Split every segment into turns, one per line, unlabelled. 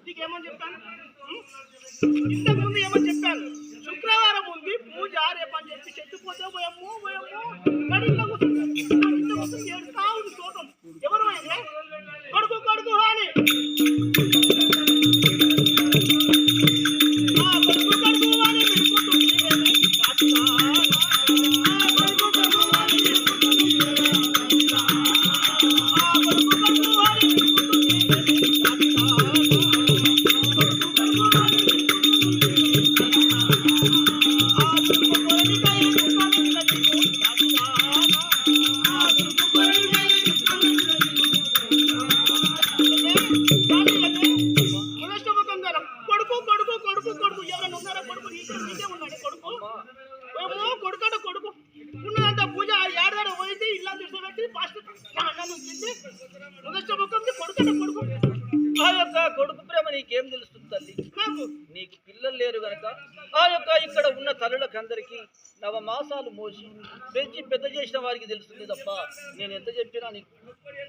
నీకేమని చెప్పాను ఉం? ఇంతకు ముందు ఏమని చెప్పాను శుక్రవారం ఉంది పూజ రేపని చెప్పి చెట్టుపోతే పోయమ్మో పోయము మరి ఇట్లా కూర్చుంటాను ఇట్లా కూర్చొని ఏడుస్తా ఉంది చూడటం ఎవరు అయింది కొడుకు కొడుకు అని
ఉన్న తల్లులకందరికీ నవ మాసాలు మోసి పెంచి పెద్ద చేసిన వారికి తెలుస్తుంది తప్ప నేను ఎంత చెప్పినా నీకు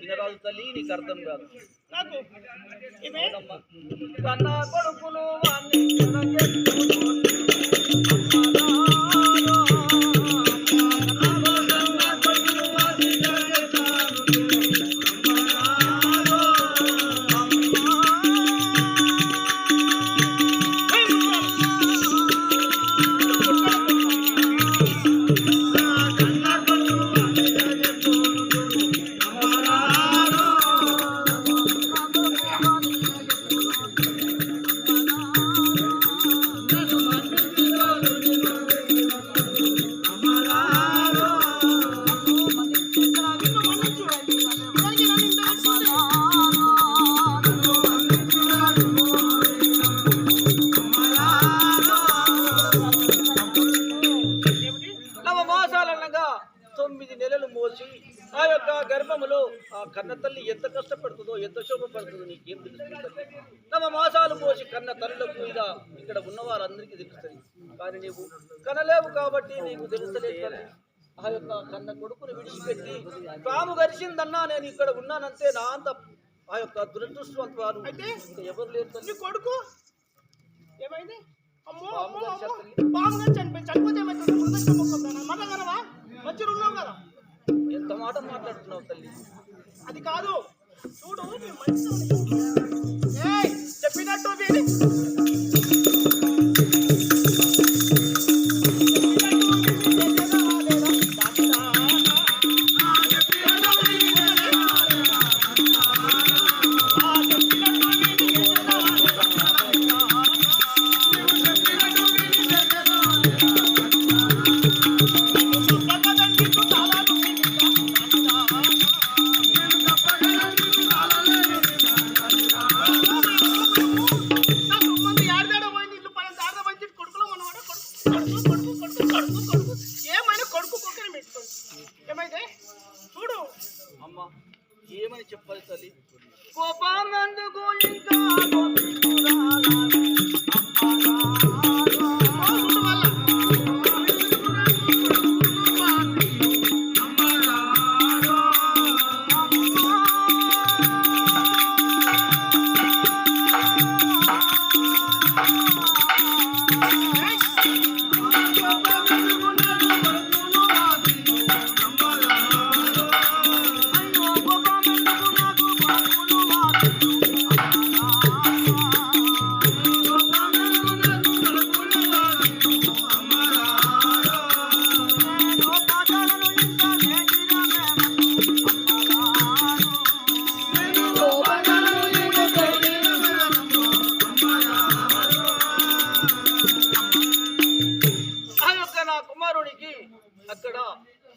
వినరాదు తల్లి నీకు అర్థం కాదు.
నాకు
కన్నా కొడుకును మోసి ఆ యొక్క గర్భములో ఆ కన్న తల్లి ఎంత కష్టపడుతుందో ఎంత శోభపడుతుందో నీకేం తెలుస్తుంది? నవ మాసాలు మోసి కన్న తల్లులకు మీద ఇక్కడ ఉన్న వారందరికీ తెలుస్తుంది కానీ నీవు కనలేవు కాబట్టి నీకు తెలుస్తలేదు తల్లి. ఆ యొక్క కన్న కొడుకుని విడిచిపెట్టి తాము గరిచిందన్నా నేను ఇక్కడ ఉన్నానంతే నా అంత ఆ యొక్క దురదృష్టవంతులు
అయితే?
ఇంకా ఎవరు లేరు
కొడుకు ఏమైంది అమ్మో అమ్మో ఏమని
చెప్పాలి తల్లి కోపమందుకు ఇంకా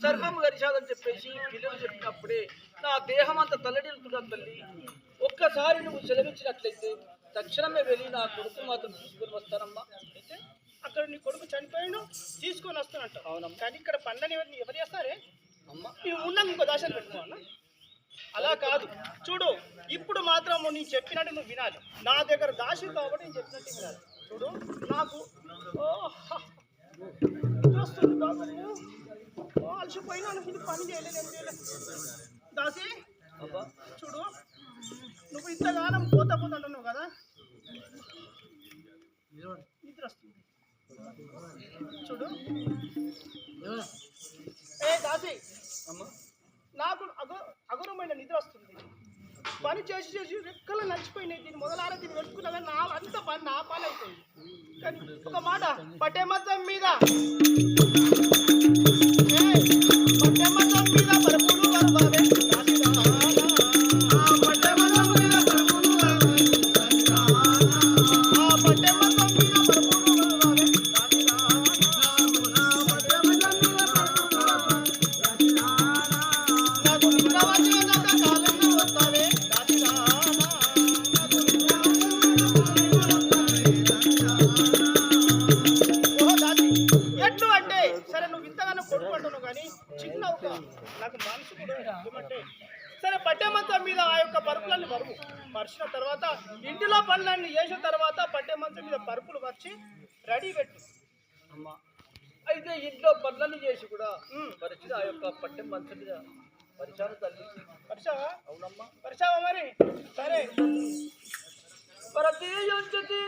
సర్వం గరిచాదని చెప్పేసి పిల్లలు చెప్పినప్పుడే నా దేహం అంతా తల్లడిల్లుతున్నా తల్లి? ఒక్కసారి నువ్వు సెలవిచ్చినట్లయితే తక్షణమే వెళ్ళి నా కొడుకు మాత్రం తీసుకొని వస్తానమ్మా. అయితే
అక్కడ నీ కొడుకు చనిపోయాడు తీసుకొని వస్తున్నట్టు
అవునమ్మా.
కానీ ఇక్కడ పండని ఎవరిని ఎవరు చేస్తారే?
అమ్మా
నువ్వు ఉన్నాక ఇంకో దాశాలు పెట్టుకోవాలా? అలా కాదు. చూడు ఇప్పుడు మాత్రం నేను చెప్పినట్టు నువ్వు వినాలి. నా దగ్గర దాసి కాబట్టి నేను చెప్పినట్టు వినాలి. చూడు నాకు వస్తుంది బాబు. అలసిపోయినాను ఇది పని చేయలేదు ఏం చేయలేదు. దాసి
అబ్బా.
చూడు. నువ్వు ఇంతగానం పోతా పోతా అంటున్నావు కదా? నిద్ర వస్తుంది. చూడు. ఏ దాసి.
అమ్మ.
నాకు అగ అగౌరవమైన నిద్ర వస్తుంది. పని చేసి చేసి రెక్కలు నచ్చిపోయినాయి దీన్ని మొదలారా దీన్ని పెట్టుకున్నా కానీ నా అంత పని నా పని అయిపోయింది. కానీ ఒక మాట పట్టే మద్దం మీద. నాకు మనసు కూడా సరే పట్టెమంచం మీద ఆ యొక్క పరుపులన్నీ మరువు పరిచిన తర్వాత ఇంటిలో పనులన్నీ చేసిన తర్వాత పట్టెమంచం మీద పరుపులు పరిచి రెడీ పెట్టు.
అమ్మా అయితే ఇంట్లో పనులన్నీ చేసి కూడా పరిచి ఆ యొక్క పట్టె మంచం మీద పరిచాను తల్లి.
పరిచావా
అవునమ్మా.
పరిచావా మరి? సరే.
ప్రతి యుంచతి